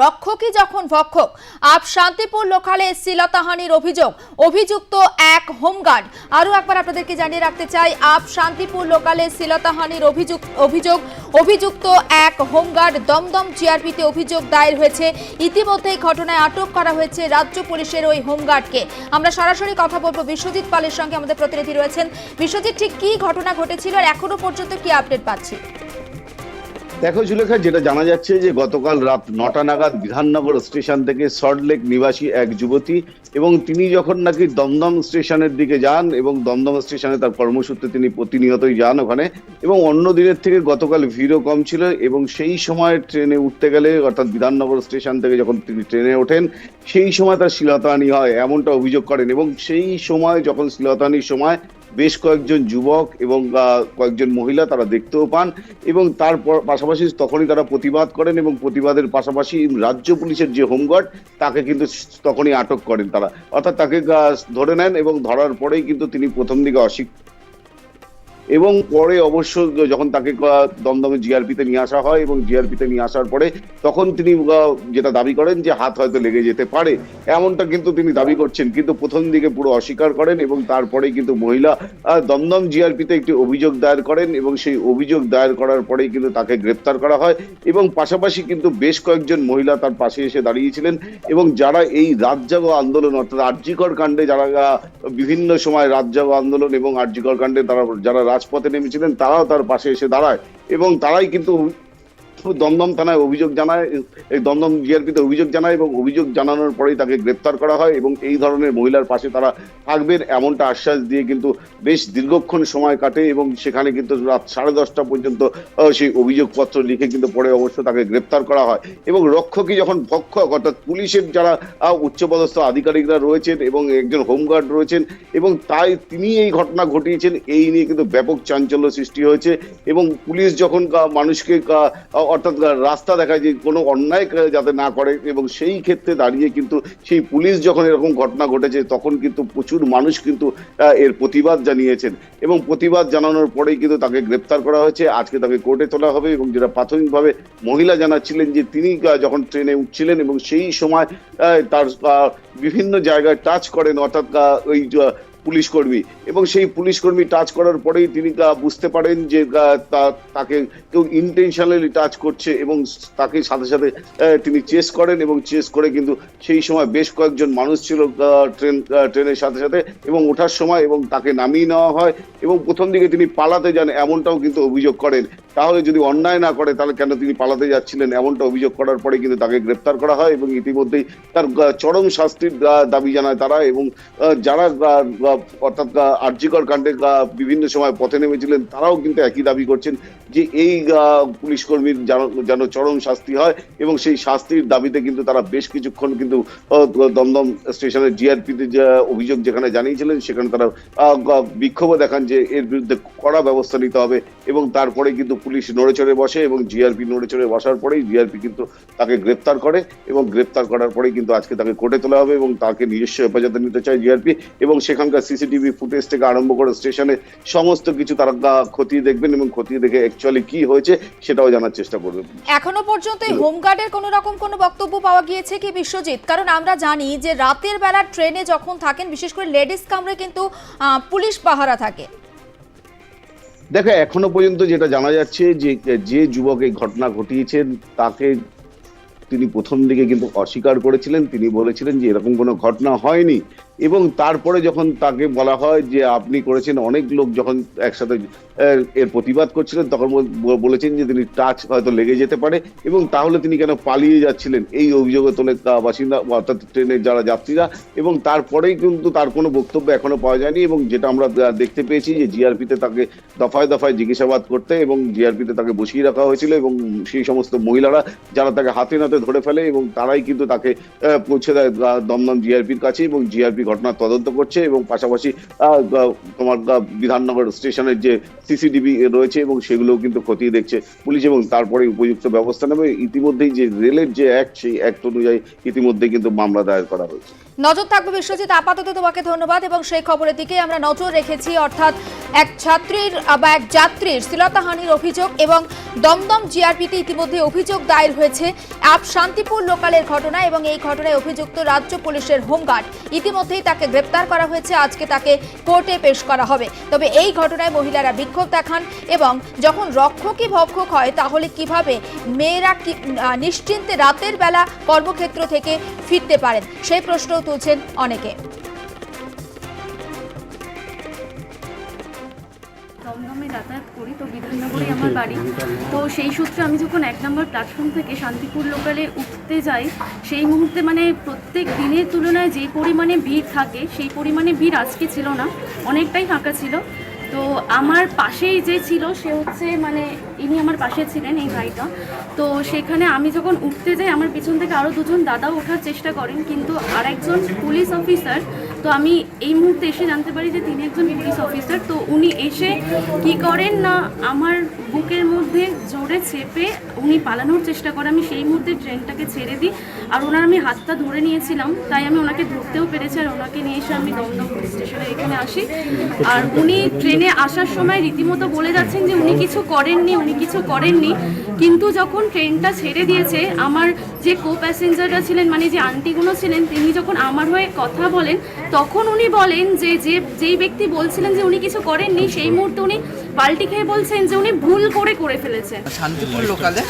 রক্ষকই যখন ভক্ষক আপ শান্তিপুর লোকালে শ্লীলতাহানির অভিযোগ, অভিযুক্ত এক হোমগার্ড। আরও একবার আপনাদেরকে জানিয়ে রাখতে চাই, আপ শান্তিপুর লোকালে শ্লীলতাহানির অভিযোগ অভিযোগ, অভিযুক্ত এক হোমগার্ড দমদম জিআরপিতে অভিযোগ দায়ের হয়েছে। ইতিমধ্যেই ঘটনায় আটক করা হয়েছে রাজ্য পুলিশের ওই হোমগার্ডকে। আমরা সরাসরি কথা বলব বিশ্বজিৎ পালের সঙ্গে। আমাদের প্রতিনিধি রয়েছেন। বিশ্বজিৎ, ঠিক কি ঘটনা ঘটেছিল আর এখনও পর্যন্ত কি আপডেট পাচ্ছি? দেখো সুলেখা যেটা জানা যাচ্ছে যে গতকাল রাত নটা নাগাদ বিধাননগর স্টেশন থেকে সল্টলেক নিবাসী এক যুবতী এবং তিনি যখন নাকি দমদম স্টেশনের দিকে যান এবং দমদম স্টেশনে তার কর্মসূত্রে তিনি প্রতিনিয়তই যান ওখানে এবং অন্য দিনের থেকে গতকাল ভিড়ও কম ছিল এবং সেই সময় ট্রেনে উঠতে গেলে, অর্থাৎ বিধাননগর স্টেশন থেকে যখন তিনি ট্রেনে ওঠেন, সেই সময় তার শিলতাহানি হয়, এমনটা অভিযোগ করেন এবং সেই সময়, যখন শিলতাহানির সময় বেশ কয়েকজন যুবক এবং কয়েকজন মহিলা তারা দেখতেও পান এবং তার পাশাপাশি তখনই তারা প্রতিবাদ করেন এবং প্রতিবাদের পাশাপাশি রাজ্য পুলিশের যে হোমগার্ড, তাকে কিন্তু তখনই আটক করেন তারা। অর্থাৎ তাকে ধরে নেন এবং ধরার পরেই কিন্তু তিনি প্রথম দিকে অস্বীকার এবং পরে অবশ্য যখন তাকে দমদমে জিআরপিতে নিয়ে আসা হয় এবং জিআরপিতে নিয়ে আসার পরে তখন তিনি যেটা দাবি করেন যে হাত হয়তো লেগে যেতে পারে, এমনটা কিন্তু তিনি দাবি করছেন। কিন্তু প্রথম দিকে পুরো অস্বীকার করেন এবং তারপরে কিন্তু মহিলা দমদম জিআরপিতে একটি অভিযোগ দায়ের করেন এবং সেই অভিযোগ দায়ের করার পরেই কিন্তু তাকে গ্রেপ্তার করা হয় এবং পাশাপাশি কিন্তু বেশ কয়েকজন মহিলা তার পাশে এসে দাঁড়িয়েছিলেন এবং যারা এই রাত রাজ্জাগো আন্দোলন অর্থাৎ আর্যিকর কাণ্ডে যারা বিভিন্ন সময় রাত রাজ্জাগো আন্দোলন এবং আর্যিকর কাণ্ডে তারা, যারা রাজপথে নেমেছিলেন তারাও তার পাশে এসে দাঁড়ায় এবং তারাই কিন্তু দমদম থানায় অভিযোগ জানায়, এই দমদম জিআরপিতে অভিযোগ জানায় এবং অভিযোগ জানানোর পরেই তাকে গ্রেপ্তার করা হয় এবং এই ধরনের মহিলার পাশে তারা থাকবেন এমনটা আশ্বাস দিয়ে কিন্তু বেশ দীর্ঘক্ষণ সময় কাটে এবং সেখানে কিন্তু রাত সাড়ে দশটা পর্যন্ত সেই অভিযোগপত্র লিখে কিন্তু পরে অবশ্য তাকে গ্রেপ্তার করা হয়। এবং রক্ষকই যখন ভক্ষক অর্থাৎ পুলিশের যারা উচ্চপদস্থ আধিকারিকরা রয়েছেন এবং একজন হোমগার্ড রয়েছেন এবং তাই তিনি এই ঘটনা ঘটিয়েছেন, এই নিয়ে কিন্তু ব্যাপক চাঞ্চল্য সৃষ্টি হয়েছে এবং পুলিশ যখন মানুষকে অর্থাৎ রাস্তা দেখায় যে কোনো অন্যায় যাতে না করে, এবং সেই ক্ষেত্রে দাঁড়িয়ে কিন্তু সেই পুলিশ যখন এরকম ঘটনা ঘটেছে, তখন কিন্তু প্রচুর মানুষ কিন্তু এর প্রতিবাদ জানিয়েছেন। এবং প্রতিবাদ জানানোর পরেই কিন্তু তাকে গ্রেপ্তার করা হয়েছে। আজকে তাকে কোর্টে তোলা হবে এবং যেটা প্রাথমিকভাবে মহিলা জানাচ্ছিলেন যে তিনি যখন ট্রেনে উঠছিলেন এবং সেই সময় তার বিভিন্ন জায়গায় টাচ করেন, অর্থাৎ ওই পুলিশ কর্মী এবং সেই পুলিশ কর্মী টাচ করার পরেই তিনি বুঝতে পারেন যে তাকে কেউ ইন্টেনশনালি টাচ করছে এবং তাকে সাথে সাথে তিনি চেস করেন এবং চেস করে কিন্তু সেই সময় বেশ কয়েকজন মানুষ ছিল ট্রেন ট্রেনের সাথে সাথে এবং ওঠার সময় এবং তাকে নামিয়ে নেওয়া হয় এবং প্রথম দিকে তিনি পালাতে যান এমনটাও কিন্তু অভিযোগ করেন। তাহলে যদি অন্যায় না করে তাহলে কেন তিনি পালাতে যাচ্ছিলেন? এমনটা অভিযোগ করার পরে কিন্তু তাকে গ্রেপ্তার করা হয় এবং ইতিমধ্যেই তার চরম শাস্তির দাবি জানায় তারা এবং যারা অর্থাৎ আর্যিকর কাণ্ডে বিভিন্ন সময় পথে নেমেছিলেন, তারাও কিন্তু একই দাবি করছেন যে এই পুলিশ কর্মীর যেন- চরম শাস্তি হয় এবং সেই শাস্তির দাবিতে কিন্তু তারা বেশ কিছুক্ষণ কিন্তু দমদম স্টেশনের জিআরপিতে যে অভিযোগ যেখানে জানিয়েছিলেন, সেখানে তারা বিক্ষোভ দেখান যে এর বিরুদ্ধে কড়া ব্যবস্থা নিতে হবে। এবং তারপরে কিন্তু পুলিশ নড়ে চড়ে বসে এবং জিআরপি নড়ে চড়ে বসার পরেই জিআরপি কিন্তু তাকে গ্রেপ্তার করে এবং গ্রেপ্তার করার পরেই কিন্তু আজকে তাকে কোর্টে তোলা হবে এবং তাকে নিজস্ব হেফাজতে নিতে চায় জিআরপি এবং সেখানকার সিসিটিভি ফুটেজ থেকে আরম্ভ করে স্টেশনে সমস্ত কিছু তারা খতিয়ে দেখবেন এবং খতিয়ে দেখে অ্যাকচুয়ালি কি হয়েছে সেটাও জানার চেষ্টা করবেন এখনও পর্যন্ত হোমগার্ডের কোনো রকম কোনো বক্তব্য পাওয়া গিয়েছে কি বিশ্বজিৎ? কারণ আমরা জানি যে রাতের বেলা ট্রেনে যখন থাকেন বিশেষ করে লেডিস কামরে কিন্তু পুলিশ পাহারা থাকে। দেখো, এখনও পর্যন্ত যেটা জানা যাচ্ছে যে যে যুবক এই ঘটনা ঘটিয়েছেন তাকে তিনি প্রথম দিকে কিন্তু অস্বীকার করেছিলেন। তিনি বলেছিলেন যে, এরকম কোনো ঘটনা হয়নি। এবং তারপরে যখন তাকে বলা হয় যে আপনি করেছেন, অনেক লোক যখন একসাথে এর প্রতিবাদ করছিলেন, তখন বলেছেন যে তিনি টাচ হয়তো লেগে যেতে পারে এবং তাহলে তিনি কেন পালিয়ে যাচ্ছিলেন? এই অভিযোগে তোলে বাসিন্দা, অর্থাৎ ট্রেনের যারা যাত্রীরা এবং তারপরেই কিন্তু তার কোনো বক্তব্য এখনও পাওয়া যায়নি এবং যেটা আমরা দেখতে পেয়েছি যে জিআরপিতে তাকে দফায় দফায় জিজ্ঞাসাবাদ করতে এবং জিআরপিতে তাকে বসিয়ে রাখা হয়েছিল এবং সেই সমস্ত মহিলারা যারা তাকে হাতে নাতে ধরে ফেলে এবং তারাই কিন্তু তাকে পৌঁছে দেয় দমদম জিআরপির কাছে এবং জিআরপি ঘটনার তদন্ত করছে এবং পাশাপাশি তোমার বিধাননগর স্টেশনের যে সিসিটিভি রয়েছে এবং সেগুলোও কিন্তু খতিয়ে দেখছে পুলিশ এবং তারপরে উপযুক্ত ব্যবস্থা নেবে। ইতিমধ্যেই যে রেলের যে অ্যাক্ট সেই অ্যাক্ট অনুযায়ী ইতিমধ্যে কিন্তু মামলা দায়ের করা হয়েছে। নজর থাকবে বিশ্বজিৎ, আপাতত তোমাকে ধন্যবাদ এবং সেই খবরের দিকে আমরা নজর রেখেছি, অর্থাৎ এক ছাত্রীর, বা এক যাত্রীর শ্লীলতাহানির অভিযোগ এবং দমদম জিআরপিতে ইতিমধ্যে অভিযোগ দায়ের হয়েছে। আপ শান্তিপুর লোকালের ঘটনা এবং এই ঘটনায় অভিযুক্ত রাজ্য পুলিশের হোমগার্ড। ইতিমধ্যেই তাকে গ্রেপ্তার করা হয়েছে, আজকে তাকে কোর্টে পেশ করা হবে। তবে এই ঘটনায় মহিলারা বিক্ষোভ দেখান এবং যখন রক্ষকই ভক্ষক হয়, তাহলে কীভাবে মেয়েরা নিশ্চিন্তে রাতের বেলা কর্মক্ষেত্র থেকে ফিরতে পারেন? সেই প্রশ্ন তুলছেন অনেকে। দমদমে যাতায়াত করি তো বিধাননগরে আমার বাড়ি। তো সেই সূত্রে আমি যখন এক নম্বর প্ল্যাটফর্ম থেকে শান্তিপুর লোকালে উঠতে যাই সেই মুহূর্তে মানে প্রত্যেক দিনের তুলনায় যে পরিমাণে ভিড় থাকে সেই পরিমাণে ভিড় আজকে ছিল না অনেকটাই ফাঁকা ছিল। তো আমার পাশেই যে ছিল, সে হচ্ছে মানে ইনি আমার পাশে ছিলেন এই ভাইটা। তো সেখানে আমি যখন উঠতে যাই, আমার পিছন থেকে আরও দুজন দাদাও ওঠার চেষ্টা করেন, কিন্তু আর একজন পুলিশ অফিসার তো আমি এই মুহূর্তে এসে জানতে পারি যে তিনি একজন পুলিশ অফিসার তো উনি এসে কি করেন না আমার বুকের মধ্যে জোরে চেপে উনি পালানোর চেষ্টা করে। আমি সেই মুহূর্তে ট্রেনটাকে ছেড়ে দিই আর ওনার আমি হাতটা ধরে নিয়েছিলাম, তাই আমি ওনাকে ধরতেও পেরেছি আর ওনাকে নিয়ে এসে আমি দমদম পুলিশ স্টেশনে এখানে আসি। আর উনি ট্রেনে আসার সময় রীতিমতো বলে যাচ্ছেন যে উনি কিছু করেননি, উনি কিছু করেননি। কিন্তু যখন ট্রেনটা ছেড়ে দিয়েছে, আমার যে কো প্যাসেঞ্জাররা ছিলেন মানে যে আন্টিগুলো ছিলেন, তিনি যখন আমার হয়ে কথা বলেন তখন উনি বলেন যে যে যেই ব্যক্তি বলছিলেন যে উনি কিছু করেননি সেই মুহূর্তে উনি পাল্টি খেয়ে বলছেন যে উনি ভুল করে করে ফেলেছেন। শান্তিপুর লোকালে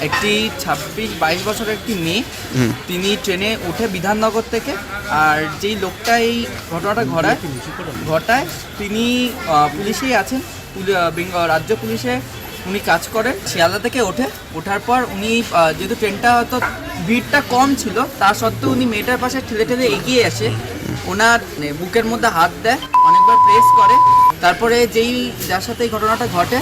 একটি ছাব্বিশ বাইশ বছরের একটি মেয়ে তিনি ট্রেনে উঠে বিধাননগর থেকে আর যেই লোকটা এই ঘটনাটা ঘটায় ঘটায় তিনি পুলিশেই আছেন রাজ্য পুলিশে উনি কাজ করেন শিয়ালদা থেকে ওঠে ওঠার পর উনি যেহেতু ট্রেনটা হয়তো ভিড়টা কম ছিল তা সত্ত্বেও উনি মেয়েটার পাশে ঠেলে ঠেলে এগিয়ে আসে ওনার মানে, বুকের মধ্যে হাত দেয় অনেকবার প্রেস করে। তারপরে যেই যার সাথে এই ঘটনাটা ঘটে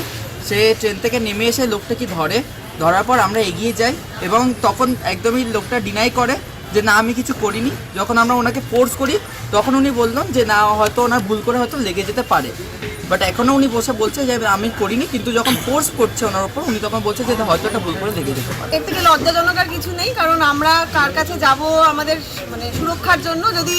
সে ট্রেন থেকে নেমে এসে লোকটাকে ধরে। ধরার পর আমরা এগিয়ে যাই এবং তখন একদমই লোকটা ডিনাই করে যে না আমি কিছু করিনি। যখন আমরা ওনাকে ফোর্স করি তখন উনি বললেন যে না হয়তো ওনার ভুল করে হয়তো লেগে যেতে পারে। বাট এখনও উনি বসে বলছে যে আমি করিনি। কিন্তু যখন ফোর্স করছে ওনার ওপর উনি তখন বলছে যে হয়তো এটা ভুল করে লেগে যেতে পারে। এর থেকে লজ্জাজনক আর কিছু নেই কারণ আমরা কার কাছে যাব আমাদের মানে সুরক্ষার জন্য যদি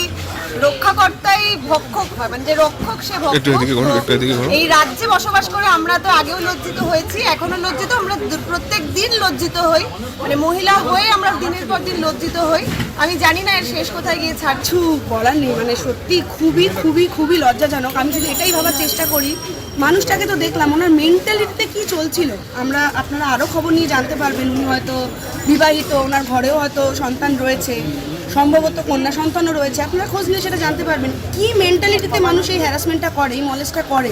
রক্ষাকর্তাই ভক্ষক হয় মানে যে রক্ষক সে ভক্ষক। একটু এদিকে করো, একটু এদিকে করো। এই রাজ্যে বসবাস করে আমরা তো আগেও লজ্জিত হয়েছি এখনও লজ্জিত আমরা প্রত্যেক দিন লজ্জিত হই। মানে মহিলা হয়ে আমরা দিনের পর দিন লজ্জিত হই। আমি জানি না এর শেষ কোথায় গিয়ে ছাড়ছি। বলার নেই মানে সত্যি খুবই খুবই খুবই লজ্জাজনক। আমি শুধু এটাই ভাবার চেষ্টা করি মানুষটাকে তো দেখলাম ওনার মেন্টালিটিতে কি চলছিল? আমরা আপনারা আরও খবর নিয়ে জানতে পারবেন উনি হয়তো বিবাহিত ওনার ঘরেও হয়তো সন্তান রয়েছে সম্ভবত কন্যা সন্তানও রয়েছে। আপনারা খোঁজ নিয়ে সেটা জানতে পারবেন। কি মেন্টালিটিতে মানুষ এই হ্যারাসমেন্টটা করে, এই মলেজটা করে?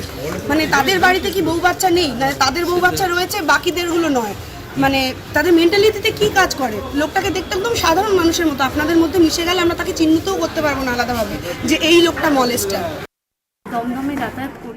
মানে তাদের বাড়িতে কি বউ বাচ্চা নেই? না, তাদের বউ বাচ্চা রয়েছে, বাকিদেরগুলো নয়। মানে তাদের মেন্টালিটিতে কি কাজ করে? লোকটাকে দেখতে একদম সাধারণ মানুষের মতো, আপনাদের মধ্যে মিশে গেলে আমরা তাকে চিহ্নিতও করতে পারব না আলাদাভাবে, যে এই লোকটা মলেসটা দমদমে যাতায়াত করি